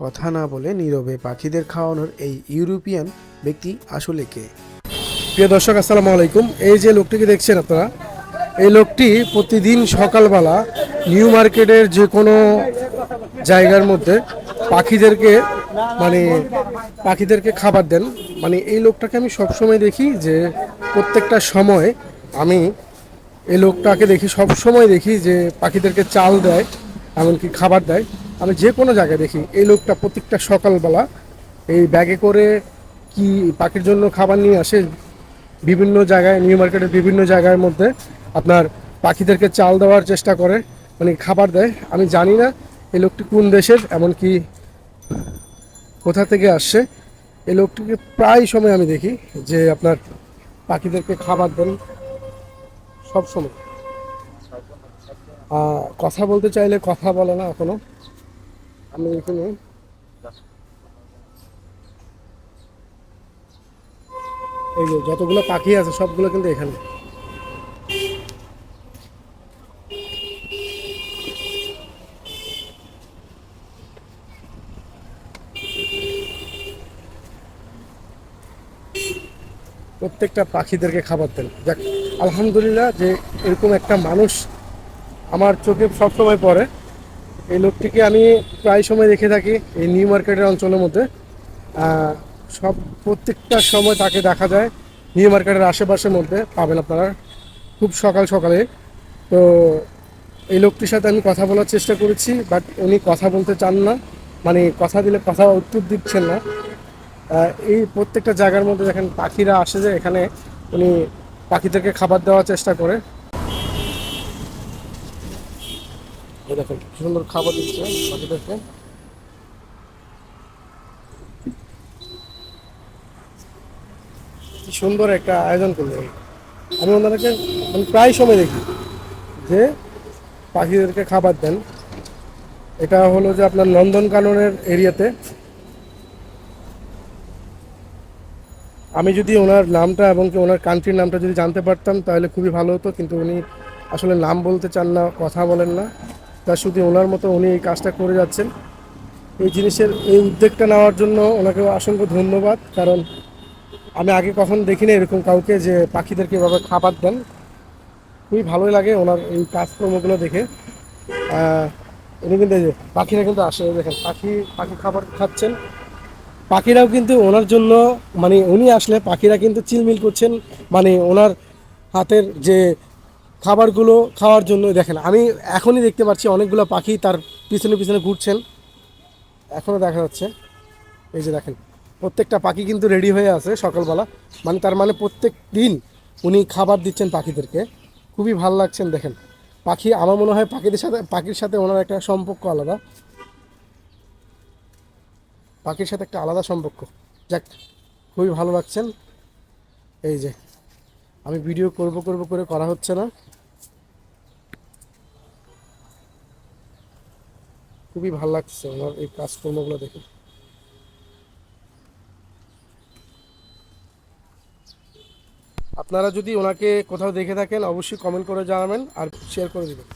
কথা না বলে নীরবে পাখিদের খাওয়ানোর এই ইউরোপিয়ান ব্যক্তি আসলে কে? প্রিয় দর্শক, আসসালামু আলাইকুম। এই যে লোকটিকে দেখছেন আপনারা, এই লোকটি প্রতিদিন সকালবেলা নিউ মার্কেটের যে কোনো জায়গার মধ্যে পাখিদেরকে মানে পাখিদেরকে খাবার দেন। মানে এই লোকটাকে আমি সবসময় দেখি যে প্রত্যেকটা সময় আমি এই লোকটাকে দেখি সব সময় দেখি যে পাখিদেরকে চাল দেয়। এমনকি খাবার দেয়। আমি যে কোনো জায়গায় দেখি এই লোকটা প্রত্যেকটা সকালবেলা এই ব্যাগে করে কি পাখির জন্য খাবার নিয়ে আসে বিভিন্ন জায়গায়, নিউ মার্কেটের বিভিন্ন জায়গার মধ্যে আপনার পাখিদেরকে চাল দেওয়ার চেষ্টা করে মানে খাবার দেয়। আমি জানি না এই লোকটি কোন দেশের, এমনকি কোথা থেকে আসছে। এই লোকটিকে প্রায় সময় আমি দেখি যে আপনার পাখিদেরকে খাবার দেন সব সময়। কথা বলতে চাইলে কথা বলে না এখনও। আমি এখানে এই যে যতগুলো পাখি আছে, সবগুলো কিন্তু এখানে। প্রত্যেকটা পাখিদেরকে খাবার দেন। যাক, আলহামদুলিল্লাহ যে এরকম একটা মানুষ আমার চোখে সবসময় পড়ে। এই লোকটিকে আমি প্রায় সময় দেখে থাকি এই নিউ মার্কেটের অঞ্চলের মধ্যে। সব প্রত্যেকটা সময় তাকে দেখা যায় নিউ মার্কেটের আশেপাশের মধ্যে। পাবেন আপনারা খুব সকাল সকালে। তো এই লোকটির সাথে আমি কথা বলার চেষ্টা করেছি বাট উনি কথা বলতে চান না। মানে কথা দিলে কথা উত্তর দিচ্ছেন না। এই প্রত্যেকটা জায়গার মধ্যে দেখেন পাখিরা আসে যে এখানে। উনি পাখিদেরকে খাবার দেওয়ার চেষ্টা করে। এই দেখেন সুন্দর খাবার দিচ্ছে পাখিদেরকে সুন্দর একটা আয়োজন করল আমি ওনাদেরকে আমি প্রায় সময় দেখি যে পাখিদেরকে খাবার দেন। এটা হলো যে আপনার নন্দনকাননের এরিয়াতে। আমি যদি ওনার নামটা এবং ওনার কান্ট্রির নামটা যদি জানতে পারতাম তাহলে খুবই ভালো হতো, কিন্তু উনি আসলে নাম বলতে চান না, কথা বলেন না। তা শুধু ওনার মতো উনি এই কাজটা করে যাচ্ছেন। এই জিনিসের, এই উদ্যোগটা নেওয়ার জন্য ওনাকে অসংখ্য ধন্যবাদ। কারণ আমি আগে কখন দেখিনি এরকম কাউকে যে পাখিদেরকে এভাবে খাবার দেন। খুবই ভালোই লাগে ওনার এই কাজকর্মগুলো দেখে। উনি কিন্তু এই যে পাখিরা কিন্তু আসে দেখেন, পাখি পাখি খাবার খাচ্ছেন। পাখিরাও কিন্তু ওনার জন্য মানে উনি আসলে পাখিরা কিন্তু চিলমিল করছেন। মানে ওনার হাতের যে খাবারগুলো খাওয়ার জন্য দেখেন, আমি এখনই দেখতে পাচ্ছি অনেকগুলো পাখি তার পিছনে পিছনে ঘুরছেন। এখনও দেখা যাচ্ছে। এই যে দেখেন, প্রত্যেকটা পাখি কিন্তু রেডি হয়ে আছে সকালবেলা। মানে তার মানে প্রত্যেক দিন উনি খাবার দিচ্ছেন পাখিদেরকে। খুবই ভালো লাগছেন, দেখেন। পাখি, আমার মনে হয় পাখিদের সাথে, পাখির সাথে ওনার একটা সম্পর্ক আলাদা। পাখির সাথে একটা আলাদা সম্পর্ক। যাক, খুবই ভালো লাগছেন। এই যে, আমি ভিডিও করব করব করে করা হচ্ছে না। খুবই ভালো লাগছে ওনার এই কাজকর্মগুলো দেখে। আপনারা যদি ওনাকে কোথাও দেখে থাকেন, অবশ্যই কমেন্ট করে জানাবেন আর শেয়ার করে দিবেন।